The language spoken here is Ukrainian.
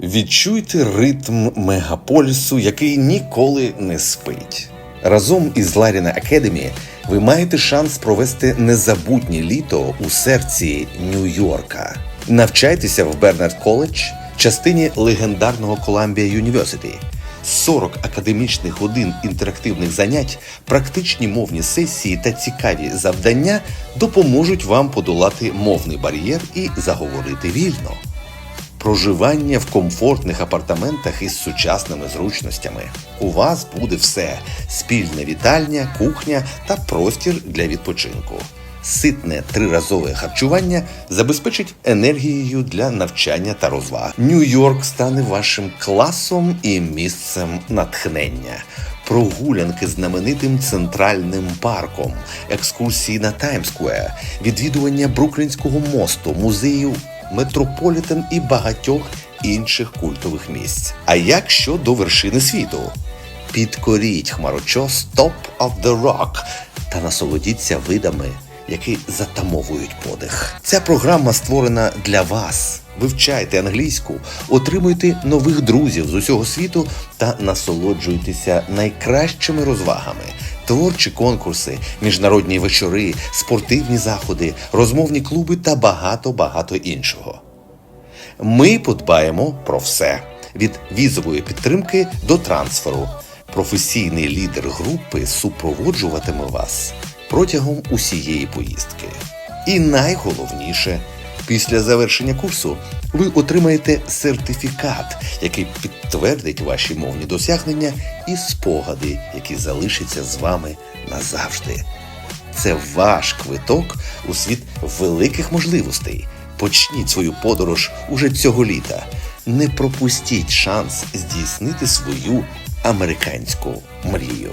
Відчуйте ритм мегаполісу, який ніколи не спить. Разом із Ларіна Академі ви маєте шанс провести незабутнє літо у серці Нью-Йорка. Навчайтеся в Бернард Коледж, частині легендарного Columbia Юніверситі. 40 академічних годин інтерактивних занять, практичні мовні сесії та цікаві завдання допоможуть вам подолати мовний бар'єр і заговорити вільно. Проживання в комфортних апартаментах із сучасними зручностями. У вас буде все: спільна вітальня, кухня та простір для відпочинку. Ситне триразове харчування забезпечить енергією для навчання та розваг. Нью-Йорк стане вашим класом і місцем натхнення. Прогулянки знаменитим центральним парком, екскурсії на Таймсквер, відвідування Бруклінського мосту, музею Метрополітен і багатьох інших культових місць. А як щодо вершини світу? Підкоріть хмарочос Top of the Rock та насолодіться видами, які затамовують подих. Ця програма створена для вас. Вивчайте англійську, отримуйте нових друзів з усього світу та насолоджуйтеся найкращими розвагами. Творчі конкурси, міжнародні вечори, спортивні заходи, розмовні клуби та багато багато іншого. Ми подбаємо про все від візової підтримки до трансферу. Професійний лідер групи супроводжуватиме вас протягом усієї поїздки. І найголовніше, після завершення курсу ви отримаєте сертифікат, який підтвердить ваші мовні досягнення і спогади, які залишаться з вами назавжди. Це ваш квиток у світ великих можливостей. Почніть свою подорож уже цього літа. Не пропустіть шанс здійснити свою американську мрію.